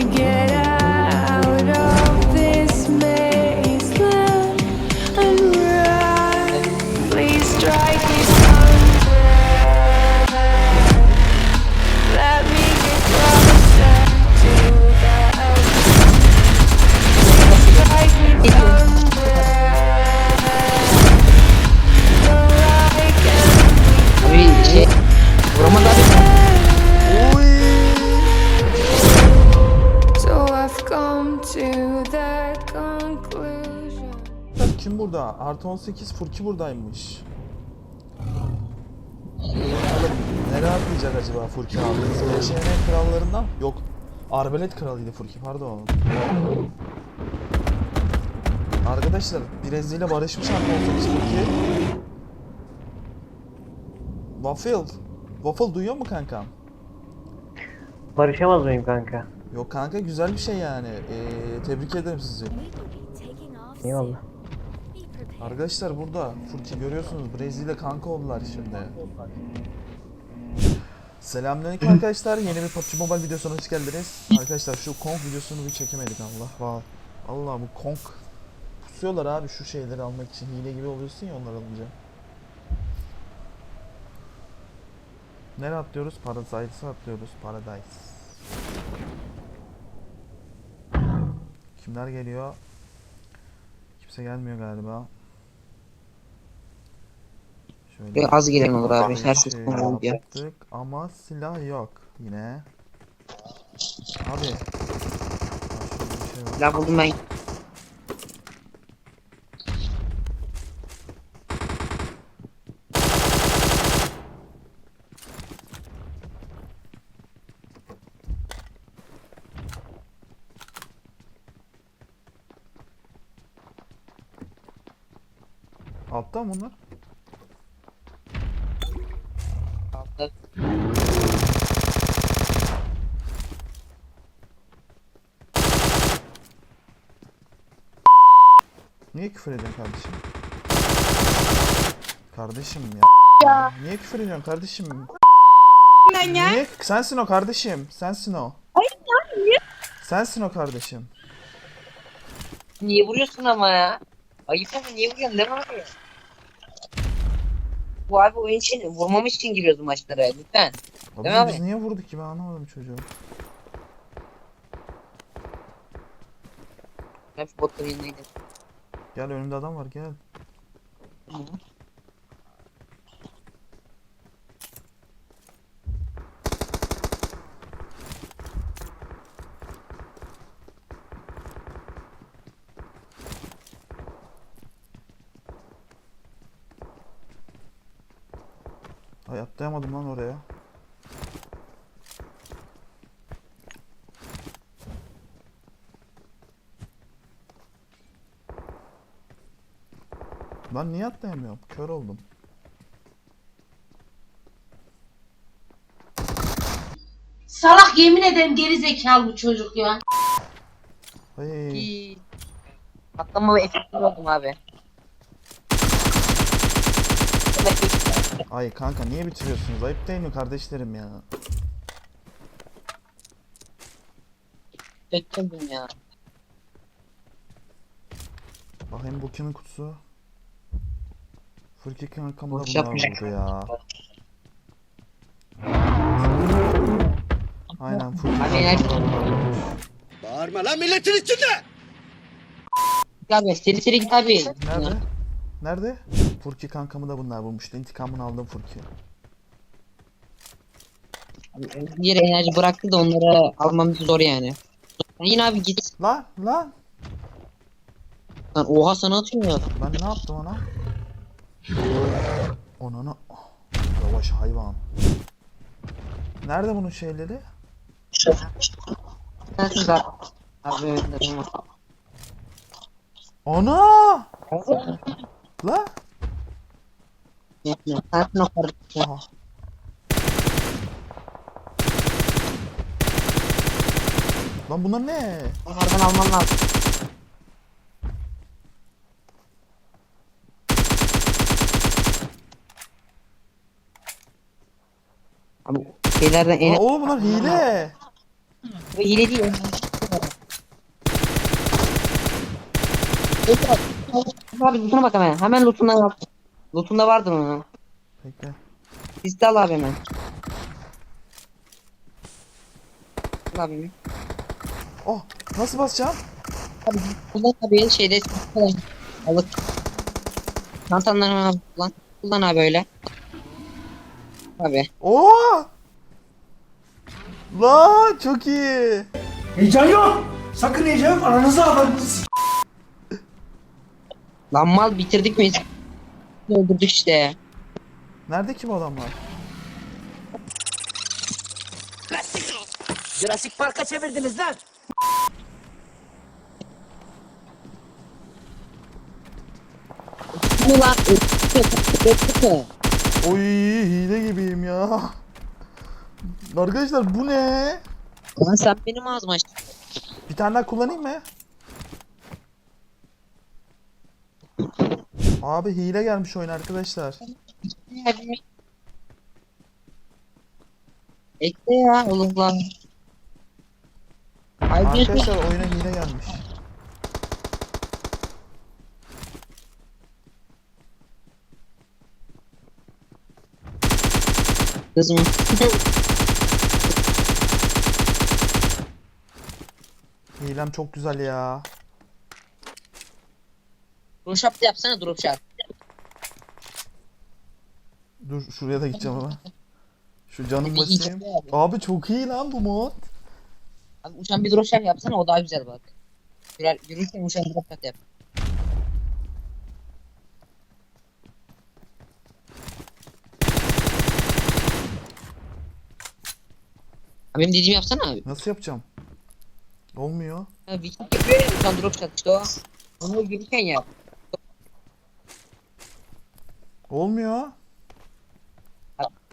get Artı 18 Furki buradaymış. Oğlum nereye atlayacak acaba Furki abi? SŞN krallarından? Yok. Arbelet kralıydı Furki pardon. Arkadaşlar Brezilya barışmış artı 18 Furki. Waffle. Waffle duyuyor mu kankam? Barışamaz mıyım kanka? Yok kanka güzel bir şey yani. Ee, tebrik ederim sizi. Eyvallah. Arkadaşlar burada Furki görüyorsunuz Brezilya kanka oldular şimdi. Selamünaleyküm arkadaşlar. Yeni bir PUBG Mobile videosuna hoş geldiniz. Arkadaşlar şu Kong videosunu bir çekemedik Allah. Vay. Allah bu Kong pusuyorlar abi şu şeyleri almak için. Hile gibi oluyorsun ya onlar alınca. Nereye atlıyoruz? Paradise'a atlıyoruz. Paradise. Kimler geliyor? Kimse gelmiyor galiba. Böyle az gelen olur abi. Her ses konu yaptık ama silah yok yine. Abi. Şey. Silah buldum ben. Altta mı bunlar? Altta. Niye küfür ediyorsun kardeşim? Kardeşim ya. Niye küfür ediyorsun kardeşim? Ben ya. Niye? Sensin o kardeşim. Sensin o. Sensin o kardeşim. Niye vuruyorsun ama ya? Ayıp ama niye vuruyorsun mi abi? Bu abi oyun için vurmam için giriyoruz maçlara lütfen. Abi Değil biz abi? niye vurduk ki ben anlamadım çocuğu. Şu botların yanına gidelim. Gel önümde adam var gel. Ay atlayamadım lan oraya. Lan niye atlayamıyorum? Kör oldum. Salak yemin ederim geri zekalı bu çocuk ya. Ay. İyi. Atlama ve efektif oldum abi. Ay kanka niye bitiriyorsunuz? Ayıp değil mi kardeşlerim ya? Bekledim ya. Bakayım bu kimin kutusu? Fırki kankamda Boş bunlar yapmayacak. ya. Aynen Fırki Abi enerji Bağırma lan milletin içinde! abi seri seri git abi. Nerede? Nerede? Furki kankamı da bunlar vurmuştu. İntikamını aldım Furki. Diğer enerji bıraktı da onları almamız zor yani. Sen yine abi git. Lan lan! Lan oha sana atıyor ya. Ben ne yaptım ona? Onana... Yavaş hayvan. Nerede bunun şeyleri? Abi. Ana! La! Yapma. Sensin o kardeşim. Aha. Lan bunlar ne? Onlardan alman lazım. Abi şeylerden en oğlum bunlar hile. Bu hile değil. Abi lootuna bak hemen. Hemen lootundan yap. Lootunda vardı mı? Bekle. Liste al abi hemen. Al abi. Oh nasıl basacağım? Abi kullan abi şeyde. Alık. Çantanlarını abi kullan. Kullan abi öyle. Abi. Oo! La çok iyi. Heyecan yok. Sakın heyecan yok. Aranızda haberiniz. Lan mal bitirdik mi? Öldürdük işte. Nerede ki bu adamlar? Jurassic Park'a çevirdiniz lan. Ne lan? Öldürdük mü? Oy hile gibiyim ya. Arkadaşlar bu ne? Lan sen benim ağzıma açtın. Bir tane daha kullanayım mı? Abi hile gelmiş oyun arkadaşlar. Ekle ya oğlum lan. Arkadaşlar oyuna hile gelmiş. Kızım. Hilem çok güzel ya. Drop shot yapsana drop shot. Dur şuraya da gideceğim ama. Şu canım Bir basayım. abi. Abi çok iyi lan bu mod. Abi uçan bir drop shot yapsana o daha güzel bak. Yürür, yürürken uçan drop shot yap. Benim dediğimi yapsana abi. Nasıl yapacağım? Olmuyor. Ha, Viking yapıyor ya uçan drop işte o. Onu yürürken yap. Olmuyor.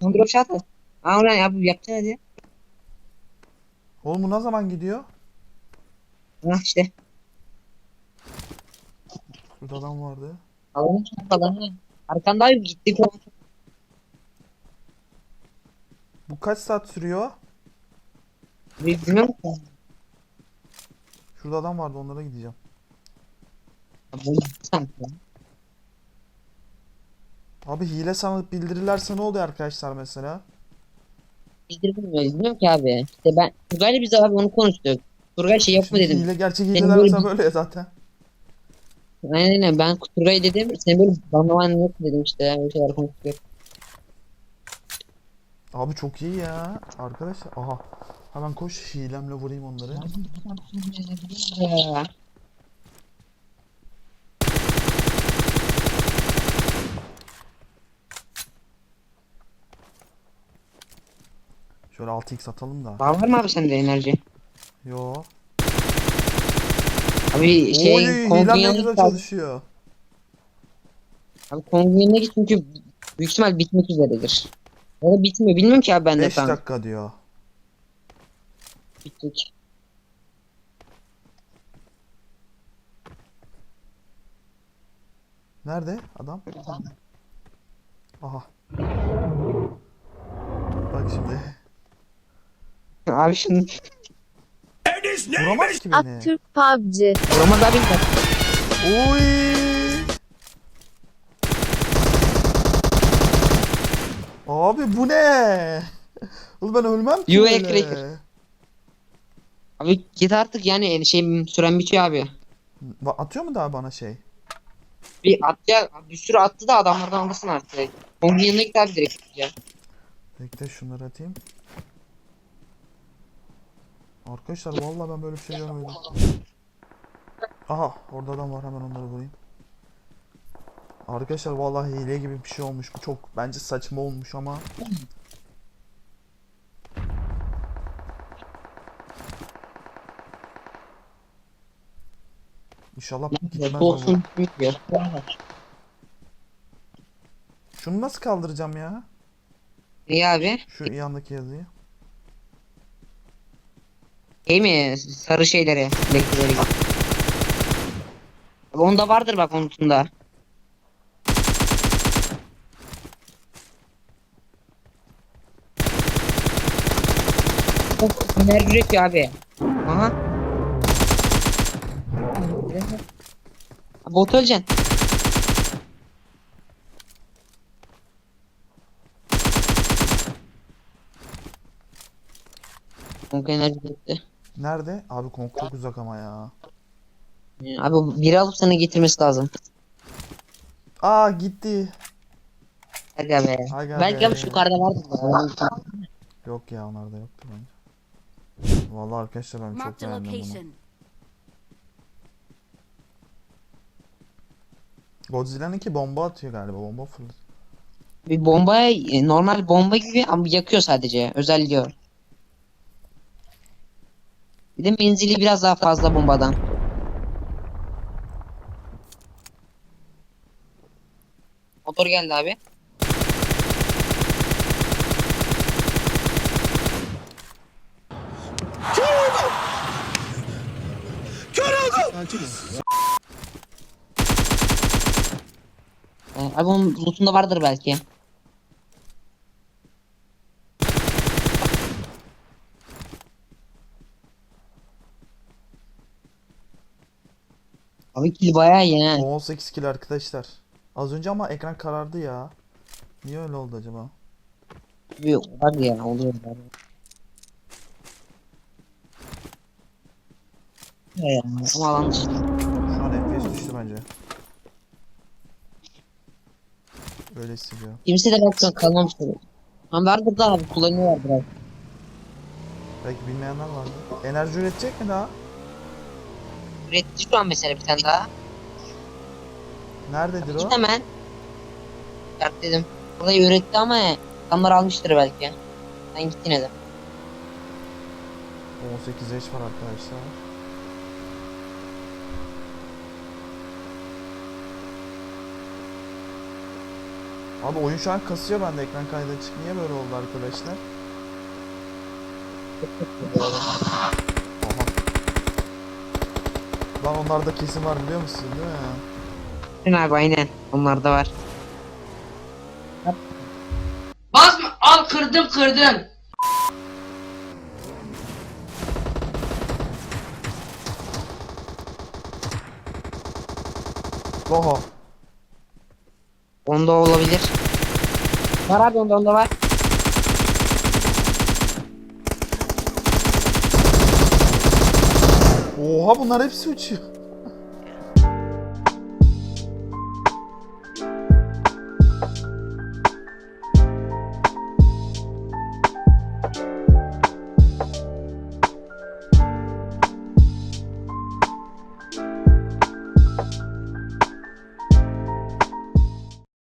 Uçan drop shot. Aa ulan ya bu yapsana hadi. Oğlum bu ne zaman gidiyor? Ha işte. Şurada adam vardı. Alanı çok alanı. Arkanda abi gittik o. Bu kaç saat sürüyor? Ki. Şurada adam vardı onlara gideceğim. Abi hile sanıp bildirirlerse ne oluyor arkadaşlar mesela? Bildirdim mi? Bilmiyorum ki abi. İşte ben Turgay'la biz abi onu konuştuk. Turgay şey yapma Şimdi dedim. hile gerçek hileler böyle mesela bir- böyle ya zaten. Aynen aynen ben Turgay dedim. Sen böyle banlaman yok dedim işte. Öyle şeyler konuştuk. Abi çok iyi ya. Arkadaşlar aha. Hemen koş hilemle vurayım onları. Şöyle 6x atalım da. Var mı abi sende enerji? Yo. Abi Oy şey güzel abi. çalışıyor. Abi Kong'un git çünkü büyük ihtimal bitmek üzeredir. Ya da bitmiyor. Bilmiyorum ki abi ben de 5 falan. dakika diyor. Bittik. Nerede adam? Aha. Bak şimdi. Abi şimdi Vuramaz ki beni. Aktürk PUBG. Ramaz abi Oy. Abi bu ne? Oğlum ben ölmem ki böyle. cracker. Abi git artık yani şey süren bitiyor abi. Va- Atıyor mu daha bana şey? Bir at ya bir sürü attı da adamlardan alırsın artık. Onun yanına git abi direkt ya. Bekle şunları atayım. Arkadaşlar vallahi ben böyle bir şey görmedim. Aha orada adam var hemen onları vurayım. Arkadaşlar vallahi hile gibi bir şey olmuş. Bu çok bence saçma olmuş ama. İnşallah gitmez ama. Olsun diyor. Şunu nasıl kaldıracağım ya? İyi abi. Şu yandaki yazıyı. Şey mi? Sarı şeyleri. Abi onda vardır bak unutunda. Üretiyor abi. Aha. Bot öleceksin. Kanka enerji üretti. Nerede? Abi Kong çok uzak ama ya. Abi biri alıp sana getirmesi lazım. Aa gitti. Aga be. Aga Belki be. abi şu yukarıda vardı. Yok ya onlarda yoktu bence. Vallahi arkadaşlar ben çok beğendim bunu. Godzilla'nınki bomba atıyor galiba. Bomba fırlat. Bir bomba e, normal bomba gibi ama yakıyor sadece. Özelliği o. Bir de menzili biraz daha fazla bombadan. Motor geldi abi. Ee, Abi onun lootunda vardır belki. Abi kill bayağı iyi ha. 18 kill arkadaşlar. Az önce ama ekran karardı ya. Niye öyle oldu acaba? Abi var ya oluyor. Var. Ya, ama alan. Şu an FPS düştü bence. Öyle hissediyorum. Kimse de baksana kalmamıştır. Ama vardır da abi kullanıyorlar biraz. Belki bilmeyenler vardı. Enerji üretecek mi daha? Üretti şu an mesela bir tane daha. Nerededir Git o? hemen. Dert dedim. Burayı üretti ama adamlar almıştır belki. Sen git yine de. 18 yaş var arkadaşlar. Abi oyun şu an kasıyor bende ekran kaydı açık. Niye böyle oldu arkadaşlar? Aha. Lan onlarda kesin var biliyor musun değil mi? Aynen abi aynen. Onlar da var. Basma al kırdım kırdım. Oha. Onda olabilir. Var abi onda onda var. Oha bunlar hepsi uçuyor.